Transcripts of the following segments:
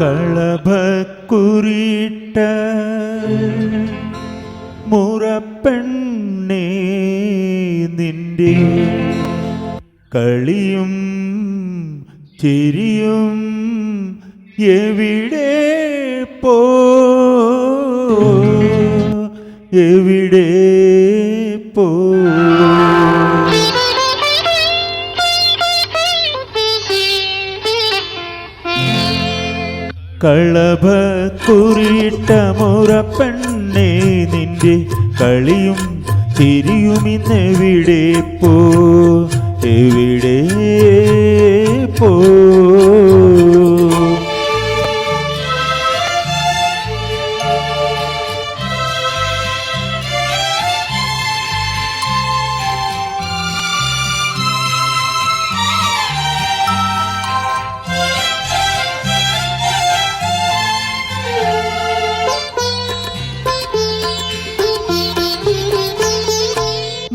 കളഭക്കുറിട്ട മുറപ്പെണ്ണേ നിന്റെ കളിയും ചിരിയും എവിടെ പോ? എവിടെ പോ? കളഭ കുറിയിട്ട മുറപ്പെണ്ണേ നിന്റെ കളിയും ചിരിയും ഇന്നെവിടെ പോ? എവിടെ പോ?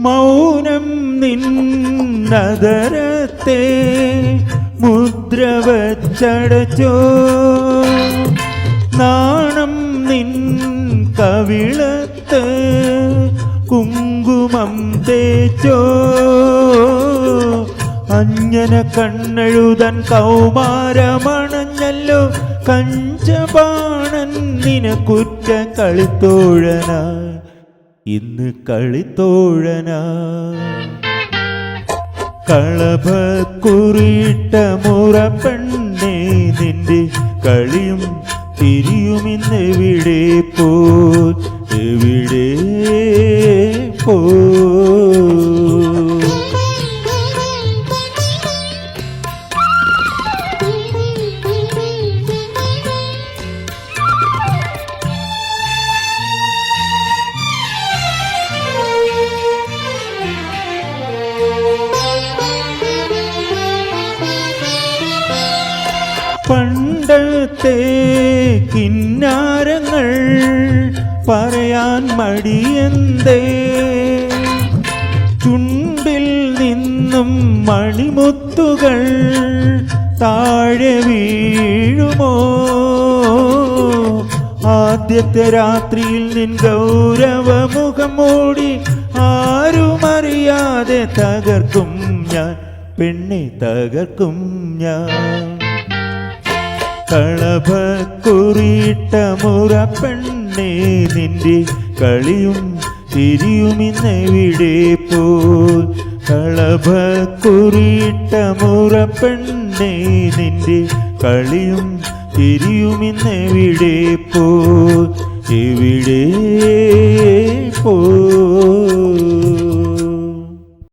മൗനം നിന്നതരത്തെ മുദ്ര വച്ചടച്ചോ നാണം നിൻ കവിളത്ത് കുങ്കുമം തേച്ചോ. അഞ്ജന കണ്ണെഴുതൻ കൗമാരമണഞ്ഞല്ലോ. കഞ്ചപാണൻ നിന കുറ്റ കളിത്തോഴനായി ഇന്ന് കളിത്തോഴനാ. മുറ പെണ്ണേ നിന്റെ കളിയും തിരിയും ഇന്ന് എവിടെ പോ എവിടെ പോ പണ്ടത്തെ കിന്നാരങ്ങൾ പറയാൻ മടിയന്തേ? ചുണ്ടിൽ നിന്നും മണിമുത്തുകൾ താഴെ വീഴുമോ? ആദ്യത്തെ രാത്രിയിൽ നിൻ ഗൗരവമുഖം മൂടി ആരുമറിയാതെ തകർക്കും ഞാൻ പെണ്ണി തകർക്കും ഞാൻ. കളഭ കുറിയിട്ട മുറ പെണ്ണേ നിന്റെ കളിയും തിരിയുമിന്ന് വിടെ പോ കളഭ കുറിയിട്ട മുറ പെണ്ണേ നിന്റെ കളിയും തിരിയുമിന്ന് വിടെ പോ എവിടെ പോ